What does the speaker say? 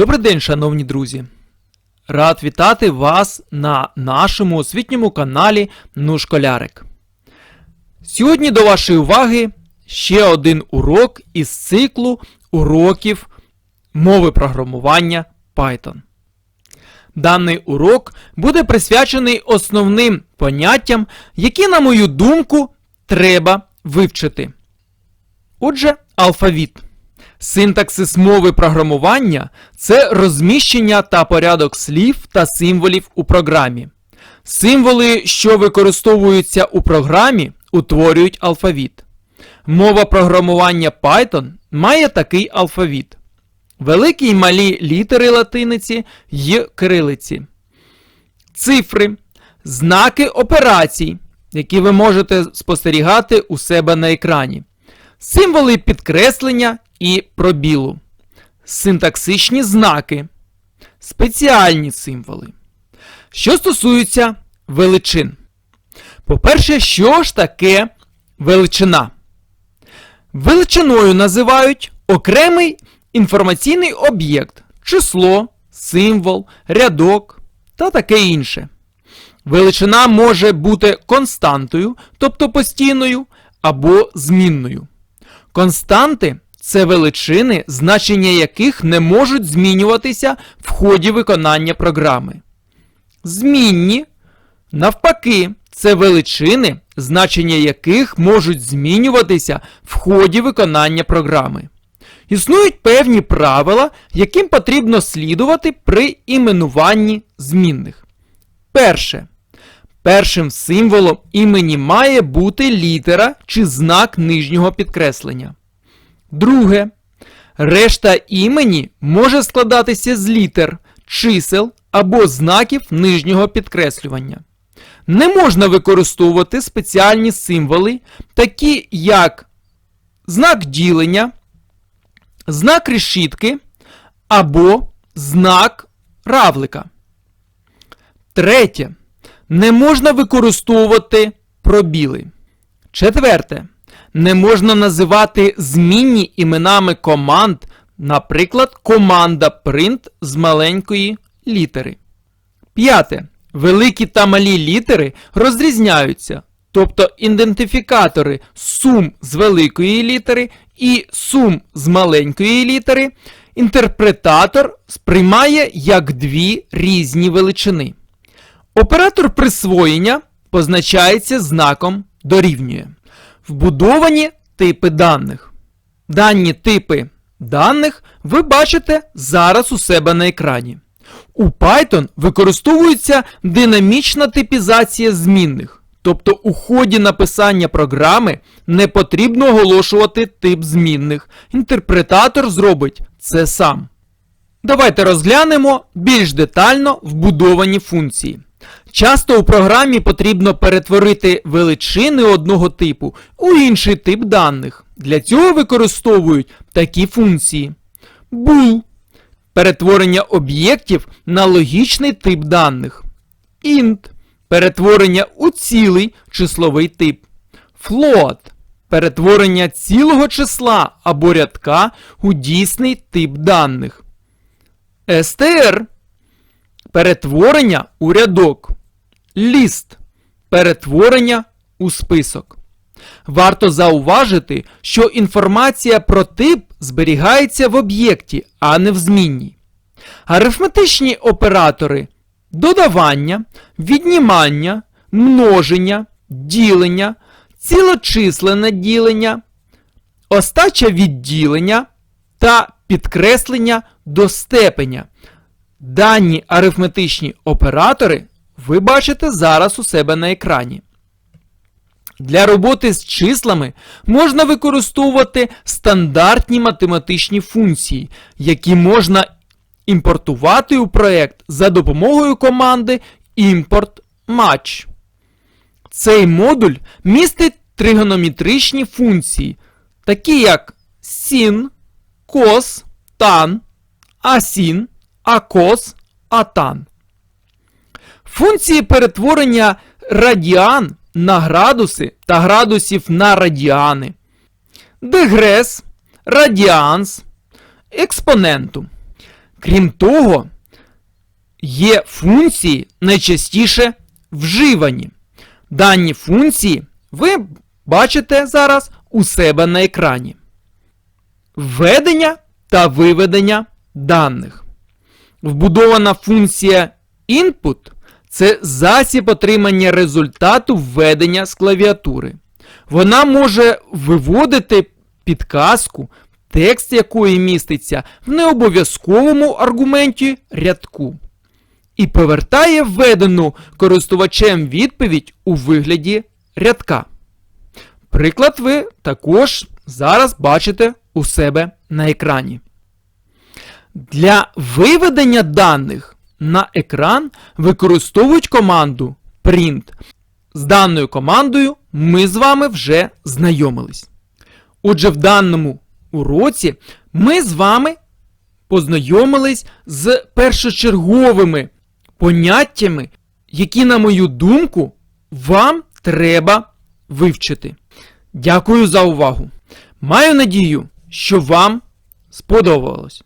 Добрий день, шановні друзі! Рад вітати вас на нашому освітньому каналі Ну Школярик. Сьогодні до вашої уваги ще один урок із циклу уроків мови програмування Python. Даний урок буде присвячений основним поняттям, які, на мою думку, треба вивчити. Отже, алфавіт. Синтаксис мови програмування це розміщення та порядок слів та символів у програмі. Символи, що використовуються у програмі, утворюють алфавіт. Мова програмування Python має такий алфавіт: великі й малі літери латиниці й кирилиці, цифри, знаки операцій, які ви можете спостерігати у себе на екрані, символи підкреслення і пробілу, синтаксичні знаки, спеціальні символи. Що стосується величин. По-перше, що ж таке величина? Величиною називають окремий інформаційний об'єкт, число, символ, рядок та таке інше. Величина може бути константою, тобто постійною, або змінною. Константи це величини, значення яких не можуть змінюватися в ході виконання програми. Змінні, навпаки, це величини, значення яких можуть змінюватися в ході виконання програми. Існують певні правила, яким потрібно слідувати при іменуванні змінних. Перше. Першим символом імені має бути літера чи знак нижнього підкреслення. Друге. Решта імені може складатися з літер, чисел або знаків нижнього підкреслювання. Не можна використовувати спеціальні символи, такі як знак ділення, знак решітки або знак равлика. Третє. Не можна використовувати пробіли. Четверте. Не можна називати змінні іменами команд, наприклад, команда print з маленької літери. П'яте. Великі та малі літери розрізняються. Тобто ідентифікатори сум з великої літери і сум з маленької літери. Інтерпретатор сприймає як дві різні величини. Оператор присвоєння позначається знаком дорівнює. Вбудовані типи даних. Дані типи даних ви бачите зараз у себе на екрані. У Python використовується динамічна типізація змінних. Тобто у ході написання програми не потрібно оголошувати тип змінних. Інтерпретатор зробить це сам. Давайте розглянемо більш детально вбудовані функції. Часто у програмі потрібно перетворити величини одного типу у інший тип даних. Для цього використовують такі функції. Bool перетворення об'єктів на логічний тип даних. Int перетворення у цілий числовий тип. Float перетворення цілого числа або рядка у дійсний тип даних. str перетворення у рядок. Ліст перетворення у список. Варто зауважити, що інформація про тип зберігається в об'єкті, а не в змінній. Арифметичні оператори додавання, віднімання, множення, ділення, цілочисленне ділення, остача відділення та підкреслення до степеня. Дані арифметичні оператори ви бачите зараз у себе на екрані. Для роботи з числами можна використовувати стандартні математичні функції, які можна імпортувати у проєкт за допомогою команди import match. Цей модуль містить тригонометричні функції, такі як sin, cos, tan, asin, acos, atan. Функції перетворення радіан на градуси та градусів на радіани, дегрес, радіанс, експонентум. Крім того, є функції найчастіше вживані. Дані функції ви бачите зараз у себе на екрані. Введення та виведення даних. Вбудована функція input це засіб отримання результату введення з клавіатури. Вона може виводити підказку, текст якої міститься в необов'язковому аргументі рядку. І повертає введену користувачем відповідь у вигляді рядка. Приклад ви також зараз бачите у себе на екрані. Для виведення даних на екран використовують команду print. З даною командою ми з вами вже знайомились. Отже, в даному уроці ми з вами познайомились з першочерговими поняттями, які, на мою думку, вам треба вивчити. Дякую за увагу. Маю надію, що вам сподобалось.